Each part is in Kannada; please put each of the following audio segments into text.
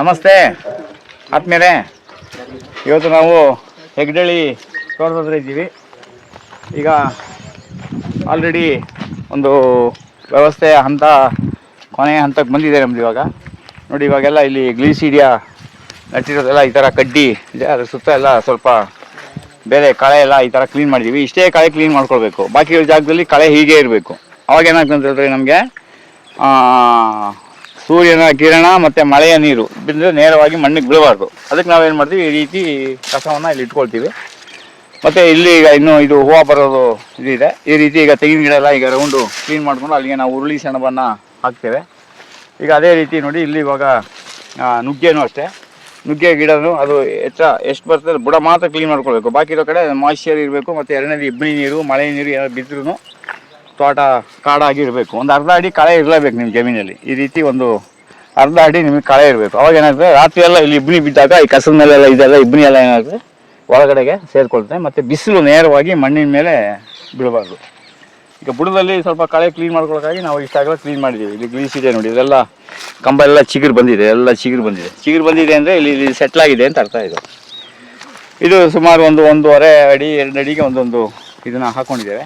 ನಮಸ್ತೆ. ಆತ್ಮೇಲೆ ಇವತ್ತು ನಾವು ಹೆಗ್ಡಳ್ಳಿ ತೋಟದ ಇದ್ದೀವಿ. ಈಗ ಆಲ್ರೆಡಿ ಒಂದು ವ್ಯವಸ್ಥೆ ಹಂತ, ಕೊನೆಯ ಹಂತಕ್ಕೆ ಬಂದಿದೆ ನಮ್ದು ಇವಾಗ. ನೋಡಿ, ಇವಾಗೆಲ್ಲ ಇಲ್ಲಿ ಗ್ಲೀಸಿಡಿಯಾ ನಟ್ಟಿರೋದೆಲ್ಲ ಈ ಥರ ಕಡ್ಡಿ ಇದೆ. ಅದ್ರ ಸುತ್ತ ಎಲ್ಲ ಸ್ವಲ್ಪ ಬೇರೆ ಕಳೆ ಎಲ್ಲ ಈ ಥರ ಕ್ಲೀನ್ ಮಾಡಿದ್ದೀವಿ ಇಷ್ಟೇ ಕಳೆ ಕ್ಲೀನ್ ಮಾಡ್ಕೊಳ್ಬೇಕು. ಬಾಕಿ ಜಾಗದಲ್ಲಿ ಕಳೆ ಹೀಗೆ ಇರಬೇಕು. ಅವಾಗ ಏನಾಗ್ತದೆ ಅಂತ ಹೇಳಿದ್ರೆ ನಮಗೆ ಸೂರ್ಯನ ಕಿರಣ ಮತ್ತು ಮಳೆಯ ನೀರು ಬಿದ್ದರೆ ನೇರವಾಗಿ ಮಣ್ಣಿಗೆ ಬೀಳಬಾರ್ದು. ಅದಕ್ಕೆ ನಾವೇನು ಮಾಡ್ತೀವಿ, ಈ ರೀತಿ ಕಸವನ್ನು ಇಲ್ಲಿ ಇಟ್ಕೊಳ್ತೀವಿ. ಮತ್ತು ಇಲ್ಲಿ ಈಗ ಇನ್ನು ಇದು ಹೂವು ಬರೋದು ಇದಿದೆ. ಈ ರೀತಿ ಈಗ ತೆಂಗಿನ ಗಿಡ ಎಲ್ಲ ಈಗ ರೌಂಡು ಕ್ಲೀನ್ ಮಾಡಿಕೊಂಡು ಅಲ್ಲಿಗೆ ನಾವು ಉರುಳಿ ಸೆಣಬನ್ನು ಹಾಕ್ತೇವೆ. ಈಗ ಅದೇ ರೀತಿ ನೋಡಿ, ಇಲ್ಲಿ ಇವಾಗ ನುಗ್ಗೆನು ಅಷ್ಟೇ. ನುಗ್ಗೆ ಗಿಡನು ಅದು ಹೆಚ್ಚ ಎಷ್ಟು ಬರ್ತದೆ ಬುಡ ಮಾತ್ರ ಕ್ಲೀನ್ ಮಾಡ್ಕೊಳ್ಬೇಕು. ಬಾಕಿ ಇರೋ ಕಡೆ ಮಾಯಿಶ್ಚರ್ ಇರಬೇಕು, ಮತ್ತು ಎರಡನೇದು ಇಬ್ಬನಿ ನೀರು, ಮಳೆ ನೀರು ಏನಾದ್ರು ಬಿದ್ದರೂ ತೋಟ ಕಾಡಾಗಿ ಇರಬೇಕು. ಒಂದು ಅರ್ಧ ಅಡಿ ಕಳೆ ಇರಲೇಬೇಕು ನಿಮ್ಮ ಜಮೀನಲ್ಲಿ. ಈ ರೀತಿ ಒಂದು ಅರ್ಧ ಅಡಿ ನಿಮಗೆ ಕಳೆ ಇರಬೇಕು. ಅವಾಗ ಏನಾಗ್ತದೆ ರಾತ್ರಿ ಎಲ್ಲ ಇಲ್ಲಿ ಇಬ್ಬನಿ ಬಿದ್ದಾಗ ಈ ಕಸದ ಮೇಲೆಲ್ಲ ಇದೆಲ್ಲ ಇಬ್ಬನಿ ಎಲ್ಲ ಏನಾಗ್ತದೆ ಒಳಗಡೆಗೆ ಸೇರಿಕೊಳ್ತದೆ ಮತ್ತು ಬಿಸಿಲು ನೇರವಾಗಿ ಮಣ್ಣಿನ ಮೇಲೆ ಬಿಡಬಾರ್ದು ಈಗ ಬುಡದಲ್ಲಿ ಸ್ವಲ್ಪ ಕಳೆ ಕ್ಲೀನ್ ಮಾಡ್ಕೊಳ್ಳೋಕ್ಕಾಗಿ ನಾವು ಇಷ್ಟಾಗಲ್ಲ ಕ್ಲೀನ್ ಮಾಡಿದ್ದೀವಿ. ಇಲ್ಲಿ ಗ್ಲೀಸ್ ಇದೆ ನೋಡಿ, ಇದೆಲ್ಲ ಕಂಬ ಎಲ್ಲ ಚಿಗುರು ಬಂದಿದೆ, ಎಲ್ಲ ಚಿಗುರು ಬಂದಿದೆ. ಚಿಗುರು ಬಂದಿದೆ ಅಂದರೆ ಇಲ್ಲಿ ಇಲ್ಲಿ ಸೆಟ್ಲ್ ಆಗಿದೆ ಅಂತ ಅರ್ಥ ಇದು. ಇದು ಸುಮಾರು ಒಂದು ಒಂದೂವರೆ ಅಡಿ, ಎರಡು ಅಡಿಗೆ ಒಂದೊಂದು ಇದನ್ನು ಹಾಕ್ಕೊಂಡಿದ್ದೇವೆ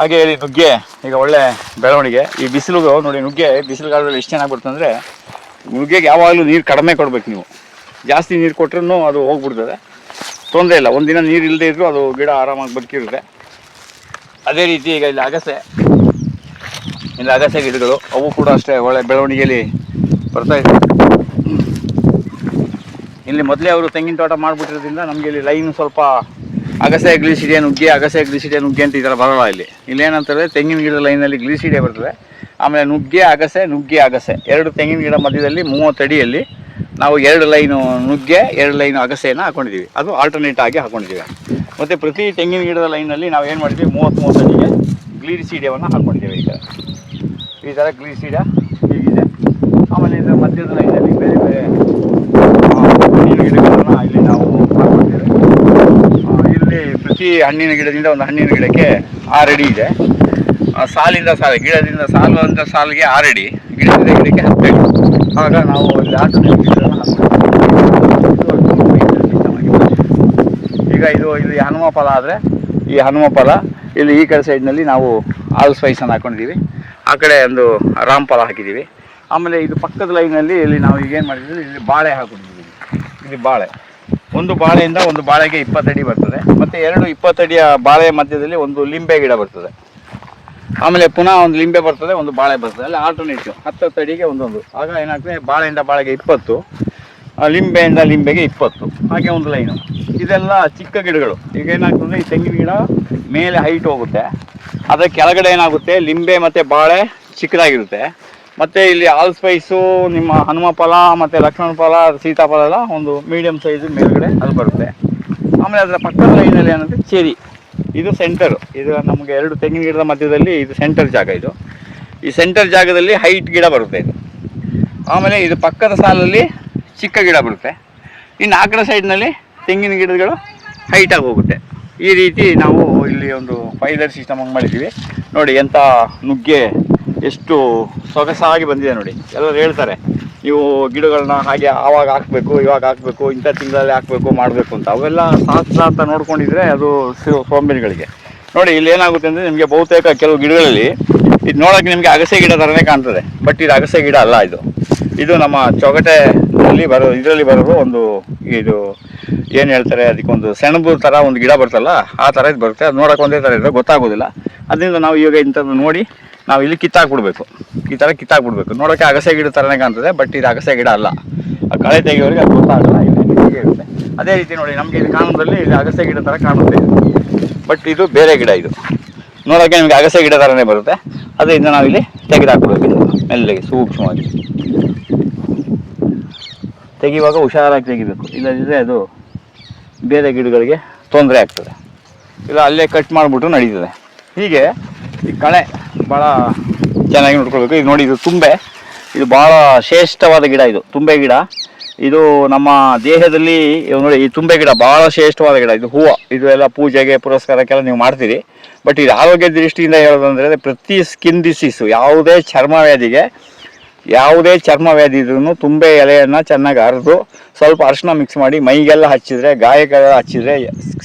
ಹಾಗೆ ಇಲ್ಲಿ ನುಗ್ಗೆ, ಈಗ ಒಳ್ಳೆ ಬೆಳವಣಿಗೆ. ಈ ಬಿಸಿಲು ನೋಡಿ ನುಗ್ಗೆ, ಬಿಸಿಲುಗಾಲದಲ್ಲಿ ಎಷ್ಟು ಚೆನ್ನಾಗಿ ಬರ್ತದೆ ಅಂದರೆ ನುಗ್ಗೆಗೆ ಯಾವಾಗಲೂ ನೀರು ಕಡಿಮೆ ಕೊಡ್ಬೇಕು ನೀವು. ಜಾಸ್ತಿ ನೀರು ಕೊಟ್ರೂ ಅದು ಹೋಗ್ಬಿಡ್ತದೆ. ತೊಂದರೆ ಇಲ್ಲ ಒಂದಿನ ನೀರು ಇಲ್ಲದೆ ಇದ್ದರೂ ಅದು ಗಿಡ ಆರಾಮಾಗಿ ಬದುಕಿರುತ್ತೆ. ಅದೇ ರೀತಿ ಈಗ ಇಲ್ಲಿ ಅಗಸೆ ಇಲ್ಲಿ ಅಗಸೆ ಗಿಡಗಳು, ಅವು ಕೂಡ ಅಷ್ಟೇ ಒಳ್ಳೆ ಬೆಳವಣಿಗೆಯಲ್ಲಿ ಬರ್ತಾ ಇದೆ. ಇಲ್ಲಿ ಮೊದಲೇ ಅವರು ತೆಂಗಿನ ತೋಟ ಮಾಡಿಬಿಟ್ಟಿರೋದ್ರಿಂದ ನಮಗೆ ಇಲ್ಲಿ ಲೈನ್ ಸ್ವಲ್ಪ ಅಗಸೆ ಗ್ಲೀಸಿಡಿಯ ನುಗ್ಗಿ, ಅಗಸೆ ಗ್ಲೀಸಿಡಿಯ ನುಗ್ಗಿ ಅಂತ ಈ ಥರ ಬರೋಲ್ಲ ಇಲ್ಲಿ. ಇಲ್ಲಿ ಏನಂತಾರೆ ತೆಂಗಿನ ಗಿಡದ ಲೈನಲ್ಲಿ ಗ್ಲೀಸಿಡಿಯ ಬರ್ತದೆ. ಆಮೇಲೆ ನುಗ್ಗೆ, ಅಗಸೆ ನುಗ್ಗೆ, ಅಗಸೆ. ಎರಡು ತೆಂಗಿನ ಗಿಡ ಮಧ್ಯದಲ್ಲಿ ಮೂವತ್ತು ಅಡಿಯಲ್ಲಿ ನಾವು ಎರಡು ಲೈನು ನುಗ್ಗೆ, ಎರಡು ಲೈನು ಅಗಸೆಯನ್ನು ಹಾಕೊಂಡಿದ್ದೀವಿ. ಅದು ಆಲ್ಟರ್ನೇಟ್ ಆಗಿ ಹಾಕೊಂಡಿದ್ದೀವಿ. ಮತ್ತು ಪ್ರತಿ ತೆಂಗಿನ ಗಿಡದ ಲೈನಲ್ಲಿ ನಾವು ಏನು ಮಾಡಿದ್ದೀವಿ? ಮೂವತ್ತು ಮೂವತ್ತು ಅಡಿಗೆ ಗ್ಲೀಸಿಡಿಯವನ್ನು ಹಾಕೊಂಡಿದ್ದೀವಿ ಈ ಥರ. ಈ ಥರ ಗ್ಲೀಸಿಡಿಯ ಹೀಗಿದೆ ಆಮೇಲೆ ಇದರ ಮಧ್ಯದ ಲೈನಲ್ಲಿ ಬೇರೆ ಬೇರೆ ಆ, ಹಣ್ಣಿನ ಗಿಡಗಳನ್ನು ಇಲ್ಲಿ ನಾವು ಹಾಕೊಂಡಿದ್ದೇವೆ ಆ, ಪ್ರತಿ ಹಣ್ಣಿನ ಗಿಡದಿಂದ ಒಂದು ಹಣ್ಣಿನ ಗಿಡಕ್ಕೆ ಆರಡಿ ಇದೆ. ಸಾಲಿಂದ ಸಾಲ, ಗಿಡದಿಂದ ಸಾಲಿಂದ ಸಾಲಿಗೆ ಆರಡಿ ಅಡಿ ಗಿಡದಿಂದ ಗಿಡಕ್ಕೆ ಹತ್ತು ಅಡಿ ಆಗ ನಾವು. ಈಗ ಇದು ಇಲ್ಲಿ ಹನುಮ ಫಲ ಆದರೆ ಈ ಹನುಮ ಫಲ ಇಲ್ಲಿ ಈ ಕಡೆ ಸೈಡ್ನಲ್ಲಿ ನಾವು ಆಲ್ ಸ್ಪೈಸನ್ನು ಹಾಕೊಂಡಿದ್ದೀವಿ ಆ ಕಡೆ ಒಂದು ರಾಮ್ ಫಲ ಹಾಕಿದ್ದೀವಿ ಆಮೇಲೆ ಇದು ಪಕ್ಕದ ಲೈನಲ್ಲಿ ಇಲ್ಲಿ ನಾವು ಈಗ ಏನು ಮಾಡಿದ್ದೀವಿ ಇಲ್ಲಿ ಬಾಳೆ ಹಾಕೊಂಡಿದ್ದೀವಿ ಇಲ್ಲಿ ಬಾಳೆ. ಒಂದು ಬಾಳೆಯಿಂದ ಒಂದು ಬಾಳೆಗೆ ಇಪ್ಪತ್ತಡಿ ಬರ್ತದೆ, ಮತ್ತು ಎರಡು ಇಪ್ಪತ್ತಡಿಯ ಬಾಳೆ ಮಧ್ಯದಲ್ಲಿ ಒಂದು ಲಿಂಬೆ ಗಿಡ ಬರ್ತದೆ. ಆಮೇಲೆ ಪುನಃ ಒಂದು ಲಿಂಬೆ ಬರ್ತದೆ, ಒಂದು ಬಾಳೆ ಬರ್ತದೆ. ಅಲ್ಲಿ ಆಲ್ಟರ್ನೇಟಿವ್ ಹತ್ತತ್ತು ಅಡಿಗೆ ಒಂದೊಂದು. ಆಗ ಏನಾಗ್ತದೆ, ಬಾಳೆಯಿಂದ ಬಾಳೆಗೆ ಇಪ್ಪತ್ತು ಲಿಂಬೆಯಿಂದ ಲಿಂಬೆಗೆ ಇಪ್ಪತ್ತು. ಹಾಗೆ ಒಂದು ಲೈನು ಇದೆಲ್ಲ ಚಿಕ್ಕ ಗಿಡಗಳು. ಈಗ ಏನಾಗ್ತದೆ, ಈ ತೆಂಗಿನ ಗಿಡ ಮೇಲೆ ಹೈಟ್ ಹೋಗುತ್ತೆ. ಅದರ ಕೆಳಗಡೆ ಏನಾಗುತ್ತೆ, ಲಿಂಬೆ ಮತ್ತು ಬಾಳೆ ಚಿಕ್ಕದಾಗಿರುತ್ತೆ. ಮತ್ತು ಇಲ್ಲಿ ಆಲ್ ಸ್ಪೈಸು ನಿಮ್ಮ ಹನುಮ ಫಲ ಮತ್ತು ಲಕ್ಷ್ಮಣ ಫಲ, ಸೀತಾಫಲ ಎಲ್ಲ ಒಂದು ಮೀಡಿಯಮ್ ಸೈಜ್ ಮೇಲ್ಗಡೆ ಅದು ಬರುತ್ತೆ. ಆಮೇಲೆ ಅದರ ಪಕ್ಕದ ಲೈನಲ್ಲಿ ಏನಂದರೆ ಚೆರಿ ಇದು ಸೆಂಟರ್ ಇದು ನಮಗೆ ಎರಡು ತೆಂಗಿನ ಗಿಡದ ಮಧ್ಯದಲ್ಲಿ ಇದು ಸೆಂಟರ್ ಜಾಗ ಇದು. ಈ ಸೆಂಟರ್ ಜಾಗದಲ್ಲಿ ಹೈಟ್ ಗಿಡ ಬರುತ್ತೆ ಇದು. ಆಮೇಲೆ ಇದು ಪಕ್ಕದ ಸಾಲಲ್ಲಿ ಚಿಕ್ಕ ಗಿಡ ಬರುತ್ತೆ. ಇನ್ನು ಆ ಕಡೆ ಸೈಡ್ನಲ್ಲಿ ತೆಂಗಿನ ಗಿಡಗಳು ಹೈಟಾಗಿ ಹೋಗುತ್ತೆ. ಈ ರೀತಿ ನಾವು ಇಲ್ಲಿ ಒಂದು ಫೈಲರ್ ಸಿಸ್ಟಮ್ ಹಂಗೆ ಮಾಡಿದ್ದೀವಿ. ನೋಡಿ ಎಂಥ ನುಗ್ಗೆ ಎಷ್ಟು ಸೊಗಸಾಗಿ ಬಂದಿದೆ ನೋಡಿ. ಎಲ್ಲರೂ ಹೇಳ್ತಾರೆ, ನೀವು ಗಿಡಗಳನ್ನ ಹಾಗೆ ಆವಾಗ ಹಾಕಬೇಕು, ಇವಾಗ ಹಾಕಬೇಕು, ಇಂಥ ತಿಂಗಳಲ್ಲಿ ಹಾಕ್ಬೇಕು, ಮಾಡಬೇಕು ಅಂತ. ಅವೆಲ್ಲ ಶಾಸ್ತ್ರ ನೋಡ್ಕೊಂಡಿದ್ರೆ ಅದು ಸೋಂಬಿನಿಗಳಿಗೆ ನೋಡಿ, ಇಲ್ಲಿ ಏನಾಗುತ್ತೆ ಅಂದರೆ ನಿಮಗೆ ಬಹುತೇಕ ಕೆಲವು ಗಿಡಗಳಲ್ಲಿ ಇದು ನೋಡೋಕೆ ನಿಮಗೆ ಅಗಸೆ ಗಿಡ ಥರನೇ ಕಾಣ್ತದೆ. ಬಟ್ ಇದು ಅಗಸೆ ಗಿಡ ಅಲ್ಲ ಇದು. ಇದು ನಮ್ಮ ಚೊಗಟೆಯಲ್ಲಿ ಬರೋ, ಇದರಲ್ಲಿ ಬರೋದು ಒಂದು ಇದು ಏನು ಹೇಳ್ತಾರೆ, ಅದಕ್ಕೊಂದು ಸೆಣಬು ಥರ ಒಂದು ಗಿಡ ಬರ್ತಲ್ಲ, ಆ ಥರ ಇದು ಬರುತ್ತೆ. ಅದು ನೋಡೋಕೆ ಒಂದೇ ಥರ ಇದೆ ಗೊತ್ತಾಗೋದಿಲ್ಲ. ಅದರಿಂದ ನಾವು ಇವಾಗ ಇಂಥದ್ದು ನೋಡಿ ನಾವು ಇಲ್ಲಿ ಕಿತ್ತಾಕ್ಬಿಡ್ಬೇಕು. ಈ ಥರ ಕಿತ್ತಾಕ್ಬಿಡ್ಬೇಕು. ನೋಡೋಕೆ ಅಗಸೆ ಗಿಡ ಥರನೇ ಕಾಣ್ತದೆ ಬಟ್ ಇದು ಅಗಸೆ ಗಿಡ ಅಲ್ಲ. ಆ ಕಳೆ ತೆಗೆಯೋರಿಗೆ ಅದು ಗೊತ್ತಾಗಲ್ಲ ಇಲ್ಲಿ ಇರುತ್ತೆ ಅದೇ ರೀತಿ ನೋಡಿ, ನಮಗೆ ಇಲ್ಲಿ ಕಾಣೋದ್ರಲ್ಲಿ ಇಲ್ಲಿ ಅಗಸೆ ಗಿಡ ಥರ ಕಾಣುತ್ತೆ. ಬಟ್ ಇದು ಬೇರೆ ಗಿಡ ಇದು. ನೋಡೋಕೆ ನಿಮಗೆ ಅಗಸೆ ಗಿಡ ಥರನೇ ಬರುತ್ತೆ. ಅದರಿಂದ ನಾವಿಲ್ಲಿ ತೆಗೆದಾಕ್ಬಿಡ್ಬೇಕು ಇದು ಮೆಲ್ಲಗೆ, ಸೂಕ್ಷ್ಮವಾಗಿ. ತೆಗೆಯುವಾಗ ಹುಷಾರಾಗಿ ತೆಗಿಬೇಕು. ಇಲ್ಲದಿದ್ದರೆ ಅದು ಬೇರೆ ಗಿಡಗಳಿಗೆ ತೊಂದರೆ ಆಗ್ತದೆ. ಇಲ್ಲ, ಅಲ್ಲೇ ಕಟ್ ಮಾಡಿಬಿಟ್ಟು ನಡೀತದೆ. ಹೀಗೆ ಈ ಕಳೆ ಭಾಳ ಚೆನ್ನಾಗಿ ನೋಡ್ಕೊಳ್ಬೇಕು. ಇದು ನೋಡಿ, ಇದು ತುಂಬೆ. ಇದು ಭಾಳ ಶ್ರೇಷ್ಠವಾದ ಗಿಡ ಇದು, ತುಂಬೆ ಗಿಡ. ಇದು ನಮ್ಮ ದೇಹದಲ್ಲಿ ನೋಡಿ, ಈ ತುಂಬೆ ಗಿಡ ಭಾಳ ಶ್ರೇಷ್ಠವಾದ ಗಿಡ. ಇದು ಹೂವು, ಇದು ಎಲ್ಲ ಪೂಜೆಗೆ, ಪುರಸ್ಕಾರಕ್ಕೆಲ್ಲ ನೀವು ಮಾಡ್ತೀರಿ. ಬಟ್ ಇದು ಆರೋಗ್ಯ ದೃಷ್ಟಿಯಿಂದ ಹೇಳೋದಂದ್ರೆ, ಪ್ರತಿ ಸ್ಕಿನ್ ಡಿಸೀಸು ಯಾವುದೇ ಚರ್ಮ ವ್ಯಾಧಿಗೆ ಯಾವುದೇ ಚರ್ಮ ವ್ಯಾಧಿ ಇದ್ರೂ ತುಂಬೆ ಎಲೆಯನ್ನು ಚೆನ್ನಾಗಿ ಅರೆದು ಸ್ವಲ್ಪ ಅರಿಶಿನ ಮಿಕ್ಸ್ ಮಾಡಿ ಮೈಗೆಲ್ಲ ಹಚ್ಚಿದ್ರೆ ಗಾಯಕ್ಕೆಲ್ಲ ಹಚ್ಚಿದ್ರೆ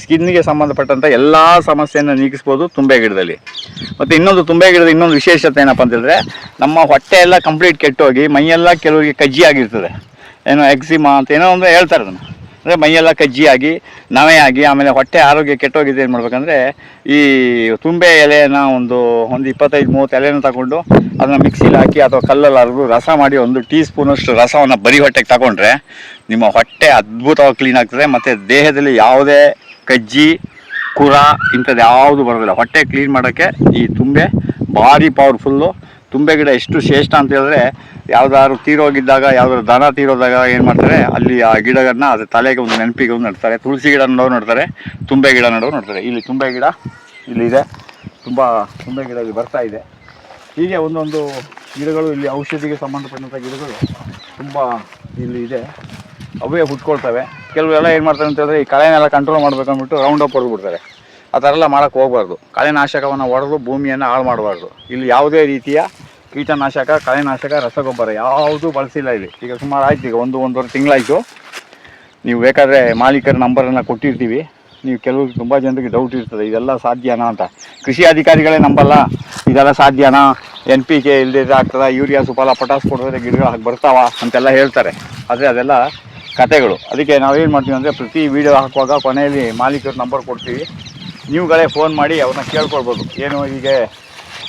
ಸ್ಕಿನ್ನಿಗೆ ಸಂಬಂಧಪಟ್ಟಂಥ ಎಲ್ಲ ಸಮಸ್ಯೆಯನ್ನು ನೀಗಿಸ್ಬೋದು ತುಂಬೆ ಗಿಡದಲ್ಲಿ. ಮತ್ತು ಇನ್ನೊಂದು ತುಂಬೆ ಗಿಡದ ಇನ್ನೊಂದು ವಿಶೇಷತೆ ಏನಪ್ಪ ಅಂತಂದರೆ ನಮ್ಮ ಹೊಟ್ಟೆ ಎಲ್ಲ ಕಂಪ್ಲೀಟ್ ಕೆಟ್ಟೋಗಿ ಮೈಯೆಲ್ಲ ಕೆಲವರಿಗೆ ಕಜ್ಜಿ ಆಗಿರ್ತದೆ. ಏನೋ ಎಕ್ಸಿಮಾ ಅಂತ ಏನೋ ಒಂದು ಹೇಳ್ತಾರೆ ಅದನ್ನು. ಅಂದರೆ ಮೈಯೆಲ್ಲ ಕಜ್ಜಿಯಾಗಿ ನವೆ ಆಗಿ, ಆಮೇಲೆ ಹೊಟ್ಟೆ ಆರೋಗ್ಯ ಕೆಟ್ಟೋಗಿದ್ದು ಏನು ಮಾಡ್ಬೇಕಂದ್ರೆ, ಈ ತುಂಬೆ ಎಲೆಯನ್ನು ಒಂದು ಒಂದು ಇಪ್ಪತ್ತೈದು, ಮೂವತ್ತು ಎಲೆನ ತಗೊಂಡು ಅದನ್ನು ಮಿಕ್ಸಿಲಿ ಹಾಕಿ ಅಥವಾ ಕಲ್ಲಲ್ಲಿ ಅರೆದು ರಸ ಮಾಡಿ ಒಂದು ಟೀ ಸ್ಪೂನಷ್ಟು ರಸವನ್ನು ಬರೀ ಹೊಟ್ಟೆಗೆ ತಗೊಂಡ್ರೆ ನಿಮ್ಮ ಹೊಟ್ಟೆ ಅದ್ಭುತವಾಗಿ ಕ್ಲೀನ್ ಆಗ್ತದೆ, ಮತ್ತು ದೇಹದಲ್ಲಿ ಯಾವುದೇ ಕಜ್ಜಿ, ಕುರ ಇಂಥದ್ದು ಯಾವುದು ಬರೋದಿಲ್ಲ. ಹೊಟ್ಟೆ ಕ್ಲೀನ್ ಮಾಡೋಕ್ಕೆ ಈ ತುಂಬೆ ಭಾರಿ ಪವರ್ಫುಲ್ಲು ತುಂಬೆ ಗಿಡ ಎಷ್ಟು ಶ್ರೇಷ್ಠ ಅಂತ ಹೇಳಿದ್ರೆ ಯಾವ್ದಾದ್ರು ತೀರೋಗಿದ್ದಾಗ, ಯಾವ್ದಾದ್ರು ದನ ತೀರೋದಾಗ ಏನು ಮಾಡ್ತಾರೆ, ಅಲ್ಲಿ ಆ ಗಿಡಗಳನ್ನ ಅದ್ರ ತಲೆಗೆ ಒಂದು ನೆನಪಿಗೆ ಒಂದು ನಡ್ತಾರೆ. ತುಳಸಿ ಗಿಡ ನೋಡೋ ನೋಡ್ತಾರೆ, ತುಂಬೆ ಗಿಡ ನೋಡೋ ನೋಡ್ತಾರೆ. ಇಲ್ಲಿ ತುಂಬೆ ಗಿಡ ಇಲ್ಲಿದೆ ತುಂಬ ತುಂಬೆ ಗಿಡ ಇಲ್ಲಿ ಬರ್ತಾ ಇದೆ. ಹೀಗೆ ಒಂದೊಂದು ಗಿಡಗಳು, ಇಲ್ಲಿ ಔಷಧಿಗೆ ಸಂಬಂಧಪಟ್ಟಂಥ ಗಿಡಗಳು ತುಂಬ ಇಲ್ಲಿ ಇದೆ. ಅವೇ ಹುಟ್ಕೊಳ್ತವೆ. ಕೆಲವೆಲ್ಲ ಏನು ಮಾಡ್ತಾರೆ ಅಂತ ಹೇಳಿದ್ರೆ ಈ ಕಳೆನೆಲ್ಲ ಕಂಟ್ರೋಲ್ ಮಾಡಬೇಕು ಅಂದ್ಬಿಟ್ಟು ರೌಂಡ್ ಅಪ್ ಹೊಡೆದ್ಬಿಡ್ತಾರೆ. ಆ ಥರ ಎಲ್ಲ ಮಾಡೋಕ್ಕೆ ಹೋಗ್ಬಾರ್ದು. ಕಳೆನಾಶಕವನ್ನು ಹೊಡೆದು ಭೂಮಿಯನ್ನು ಹಾಳು ಮಾಡಬಾರ್ದು. ಇಲ್ಲಿ ಯಾವುದೇ ರೀತಿಯ ಕೀಟನಾಶಕ ಕಳೆನಾಶಕ ರಸಗೊಬ್ಬರ ಯಾವುದೂ ಬಳಸಿಲ್ಲ ಇಲ್ಲಿ. ಈಗ ಸುಮಾರು ಆಯ್ತು ಈಗ ಒಂದು, ಒಂದೂವರೆ ತಿಂಗಳಾಯಿತು. ನೀವು ಬೇಕಾದರೆ ಮಾಲೀಕರ ನಂಬರನ್ನು ಕೊಟ್ಟಿರ್ತೀವಿ. ನೀವು ಕೆಲವು ತುಂಬ ಜನರಿಗೆ ಡೌಟ್ ಇರ್ತದೆ, ಇದೆಲ್ಲ ಸಾಧ್ಯನಾ ಅಂತ. ಕೃಷಿ ಅಧಿಕಾರಿಗಳೇ ನಂಬಲ್ಲ, ಇದೆಲ್ಲ ಸಾಧ್ಯನಾ? ಎನ್ ಪಿ ಕೆ ಇಲ್ಲದೆ ಆಗ್ತದೆ? ಯೂರಿಯಾ, ಸುಪಾಲ ಪಟಾಸ್ ಕೊಡಿದ್ರೆ ಗಿಡಗಳು ಹಾಕಿ ಬರ್ತಾವ? ಅಂತೆಲ್ಲ ಹೇಳ್ತಾರೆ. ಆದರೆ ಅದೆಲ್ಲ ಕತೆಗಳು. ಅದಕ್ಕೆ ನಾವೇನು ಮಾಡ್ತೀವಿ ಅಂದರೆ ಪ್ರತಿ ವೀಡಿಯೋ ಹಾಕುವಾಗ ಕೊನೆಯಲ್ಲಿ ಮಾಲೀಕರ ನಂಬರ್ ಕೊಡ್ತೀವಿ. ನೀವುಗಳೇ ಫೋನ್ ಮಾಡಿ ಅವ್ರನ್ನ ಕೇಳ್ಕೊಳ್ಬೋದು. ಏನು ಹೀಗೆ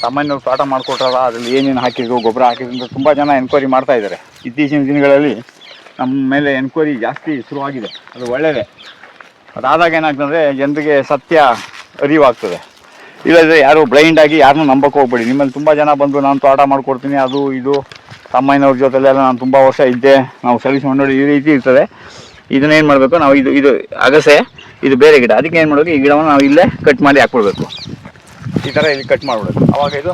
ಸಾಮಾನ್ಯವಾಗಿ ತೋಟ ಮಾಡಿಕೊಟ್ರಲ್ಲ, ಅದರಲ್ಲಿ ಏನೇನು ಹಾಕಿದ್ರು ಗೊಬ್ಬರ ಹಾಕಿದ್ರು ಅಂತ ತುಂಬ ಜನ ಎನ್ಕ್ವೈರಿ ಮಾಡ್ತಾ ಇದ್ದಾರೆ. ಇತ್ತೀಚಿನ ದಿನಗಳಲ್ಲಿ ನಮ್ಮ ಮೇಲೆ ಎನ್ಕ್ವೈರಿ ಜಾಸ್ತಿ ಶುರುವಾಗಿದೆ. ಅದು ಒಳ್ಳೆಯದೇ ಅದಾದಾಗ ಏನಾಗ್ತದೆ, ಜನರಿಗೆ ಸತ್ಯ ಅರಿವಾಗ್ತದೆ. ಇಲ್ಲದ್ರೆ ಯಾರು ಬ್ಲೈಂಡ್ ಆಗಿ ಯಾರನ್ನೂ ನಂಬಕ್ಕೆ ಹೋಗ್ಬೇಡಿ. ನಿಮ್ಮಲ್ಲಿ ತುಂಬ ಜನ ಬಂದು, ನಾನು ತೋಟ ಮಾಡ್ಕೊಡ್ತೀನಿ, ಅದು ಇದು ತಮ್ಮಯ್ಯನವ್ರ ಜೊತೆಲೆಲ್ಲ ನಾನು ತುಂಬ ವರ್ಷ ಇದ್ದೆ, ನಾವು ಸರ್ವಿಸ್ ಮಾಡಿ ಈ ರೀತಿ ಇರ್ತದೆ. ಇದನ್ನೇನು ಮಾಡಬೇಕು? ನಾವು ಇದು ಇದು ಅಗಸೆ, ಇದು ಬೇರೆ ಗಿಡ. ಅದಕ್ಕೆ ಏನು ಮಾಡಬೇಕು? ಈ ಗಿಡವನ್ನು ನಾವು ಇಲ್ಲೇ ಕಟ್ ಮಾಡಿ ಹಾಕ್ಬಿಡ್ಬೇಕು. ಈ ಥರ ಇಲ್ಲಿ ಕಟ್ ಮಾಡಿಬಿಡೋದು. ಅವಾಗ ಇದು